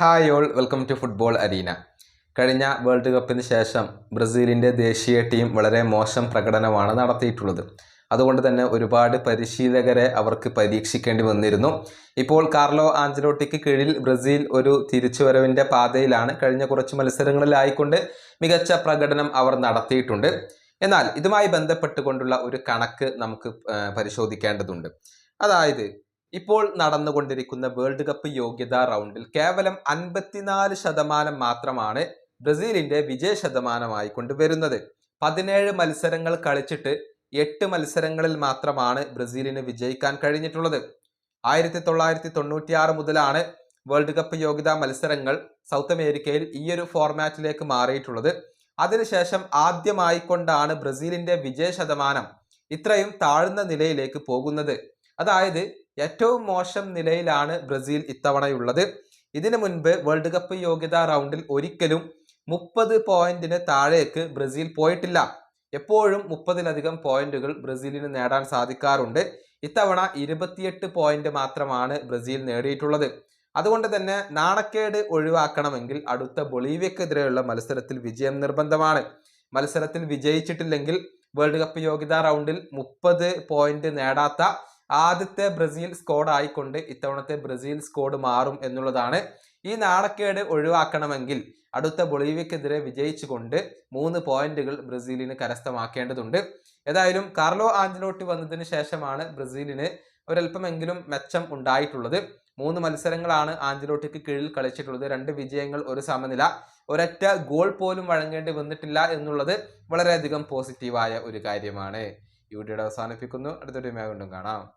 Hi all welcome to football arena. കഴിഞ്ഞ world കപ്പിന് ശേഷം ബ്രസീലിന്റെ ദേശീയ ടീം വളരെ മോശം പ്രകടനമാണ് നടത്തിയിട്ടുള്ളത്. അതുകൊണ്ട് തന്നെ ഒരുപാട് പരിശീലകരെ അവർക്ക് പരീക്ഷിക്കേണ്ടി വന്നിരുന്നു. ഇപ്പോൾ കാർലോ ആഞ്ചലോട്ടിക്ക് കീഴിൽ ബ്രസീൽ ഒരു തിരിച്ചുവരവിന്റെ പാതയിലാണ് കഴിഞ്ഞ കുറച്ച് മത്സരങ്ങളിലായിക്കൊണ്ട് മികച്ച പ്രകടനം അവർ നടത്തിയിട്ടുണ്ട്. എന്നാൽ ഇതുമായി ബന്ധപ്പെട്ടുകൊണ്ടുള്ള ഒരു കണക്ക് നമുക്ക് പരിശോധിക്കേണ്ടതുണ്ട്. അതായത് ഇപ്പോൾ നടന്നുകൊണ്ടിരിക്കുന്ന വേൾഡ് കപ്പ് യോഗ്യതാ റൗണ്ടിൽ കേവലം അൻപത്തിനാല് ശതമാനം മാത്രമാണ് ബ്രസീലിന്റെ വിജയ ശതമാനമായി കൊണ്ടുവരുന്നത്. പതിനേഴ് മത്സരങ്ങൾ കളിച്ചിട്ട് എട്ട് മത്സരങ്ങളിൽ മാത്രമാണ് ബ്രസീലിന് വിജയിക്കാൻ കഴിഞ്ഞിട്ടുള്ളത്. ആയിരത്തി തൊള്ളായിരത്തി തൊണ്ണൂറ്റിയാറ് മുതലാണ് വേൾഡ് കപ്പ് യോഗ്യതാ മത്സരങ്ങൾ സൗത്ത് അമേരിക്കയിൽ ഈയൊരു ഫോർമാറ്റിലേക്ക് മാറിയിട്ടുള്ളത്. അതിനുശേഷം ആദ്യമായിക്കൊണ്ടാണ് ബ്രസീലിന്റെ വിജയ ശതമാനം ഇത്രയും താഴ്ന്ന നിലയിലേക്ക് പോകുന്നത്. അതായത് ഏറ്റവും മോശം നിലയിലാണ് ബ്രസീൽ ഇത്തവണയുള്ളത്. ഇതിനു മുൻപ് വേൾഡ് കപ്പ് യോഗ്യതാ റൗണ്ടിൽ ഒരിക്കലും മുപ്പത് പോയിന്റിന് താഴേക്ക് ബ്രസീൽ പോയിട്ടില്ല. എപ്പോഴും മുപ്പതിലധികം പോയിന്റുകൾ ബ്രസീലിന് നേടാൻ സാധിക്കാറുണ്ട്. ഇത്തവണ ഇരുപത്തിയെട്ട് പോയിന്റ് മാത്രമാണ് ബ്രസീൽ നേടിയിട്ടുള്ളത്. അതുകൊണ്ട് തന്നെ നാണക്കേട് ഒഴിവാക്കണമെങ്കിൽ അടുത്ത ബൊളീവിയക്കെതിരെയുള്ള മത്സരത്തിൽ വിജയം നിർബന്ധമാണ്. മത്സരത്തിൽ വിജയിച്ചിട്ടില്ലെങ്കിൽ വേൾഡ് കപ്പ് യോഗ്യതാ റൗണ്ടിൽ മുപ്പത് പോയിന്റ് നേടാത്ത ആദ്യത്തെ ബ്രസീൽ സ്ക്വാഡ് ആയിക്കൊണ്ട് ഇത്തവണത്തെ ബ്രസീൽ സ്ക്വാഡ് മാറും എന്നുള്ളതാണ് ഈ നാണക്കേട് ഒഴിവാക്കണമെങ്കിൽ അടുത്ത ബൊളീവിയക്കെതിരെ വിജയിച്ചുകൊണ്ട് മൂന്ന് പോയിന്റുകൾ ബ്രസീലിന് കരസ്ഥമാക്കേണ്ടതുണ്ട്. ഏതായാലും കാർലോ ആഞ്ചലോട്ടി വന്നതിന് ശേഷമാണ് ബ്രസീലിന് ഒരല്പമെങ്കിലും മെച്ചം ഉണ്ടായിട്ടുള്ളത്. മൂന്ന് മത്സരങ്ങളാണ് ആഞ്ചലോട്ടിക്ക് കീഴിൽ കളിച്ചിട്ടുള്ളത്. രണ്ട് വിജയങ്ങൾ ഒരു സമനില ഒരൊറ്റ ഗോൾ പോലും വഴങ്ങേണ്ടി വന്നിട്ടില്ല എന്നുള്ളത് വളരെയധികം പോസിറ്റീവായ ഒരു കാര്യമാണ്. ഈ വീഡിയോയുടെ അവസാനിപ്പിക്കുന്നു. അടുത്തൊരു വീണ്ടും കാണാം.